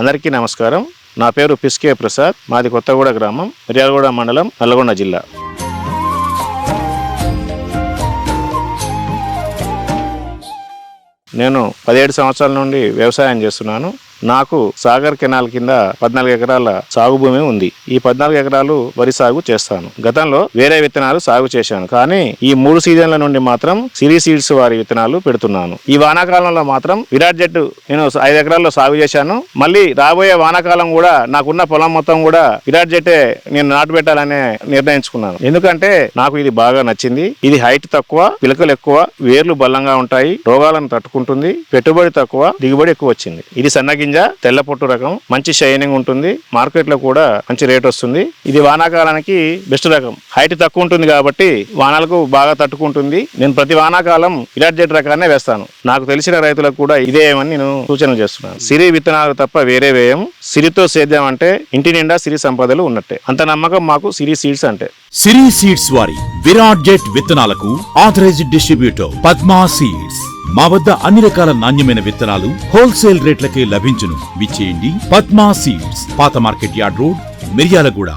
అందరికీ నమస్కారం. నా పేరు పిస్కే ప్రసాద్. మాది కొత్తగూడ గ్రామం మిర్యాలగూడ మండలం నల్గొండ జిల్లా. నేను పదిహేడు సంవత్సరాల నుండి వ్యవసాయం చేస్తున్నాను. నాకు సాగర్ కెనాల్ కింద పద్నాలుగు ఎకరాల సాగు భూమి ఉంది. ఈ పద్నాలుగు ఎకరాలు వరి సాగు చేస్తాను. గతంలో వేరే విత్తనాలు సాగు చేశాను. కానీ ఈ మూడు సీజన్ల నుండి మాత్రం సిరి సీడ్స్ వారి విత్తనాలు పెడుతున్నాను. ఈ వానాకాలంలో మాత్రం విరాట్ జట్టు నేను ఐదు ఎకరాల్లో సాగు చేశాను. మళ్ళీ రాబోయే వానాకాలం కూడా నాకున్న పొలం మొత్తం కూడా విరాట్ జెట్టే నేను నాటు పెట్టాలనే నిర్ణయించుకున్నాను. ఎందుకంటే నాకు ఇది బాగా నచ్చింది. ఇది హైట్ తక్కువ పిలకలు ఎక్కువ వేర్లు బలంగా ఉంటాయి రోగాలను తట్టుకుంటుంది పెట్టుబడి తక్కువ దిగుబడి ఎక్కువ వచ్చింది. ఇది సన్నగింజ తెల్ల పొట్టు రకం మంచి షైనింగ్ ఉంటుంది. మార్కెట్లో కూడా మంచి రేట్ వస్తుంది. ఇది వానాకాలానికి బెస్ట్ రకం. హైట్ తక్కువ ఉంటుంది కాబట్టి వానాలకు బాగా తట్టుకుంటుంది. నేను ప్రతి వానాకాలం విరాట్ జెట్ రకాన్నే వేస్తాను. నాకు తెలిసిన రైతులకు కూడా ఇదేమని నేను సూచనలు చేస్తున్నాను. సిరి విత్తనాలు తప్ప వేరే వేయం. సిరితో సేద్యం అంటే ఇంటి నిండా సిరి సంపదలు ఉన్నట్టే. అంత నమ్మకం మాకు సిరి సీడ్స్ అంటే. సిరి సీడ్స్ వారి విరాట్ జెట్ విత్తనాలకు ఆథరైజ్డ్ డిస్ట్రిబ్యూటర్ పద్మా సీడ్స్. మా వద్ద అన్ని రకాల నాణ్యమైన విత్తనాలు హోల్సేల్ రేట్లకే లభించును. విచ్చేయండి. పద్మా సీడ్స్ పాత మార్కెట్ యార్డ్ రోడ్ మిర్యాలగూడ.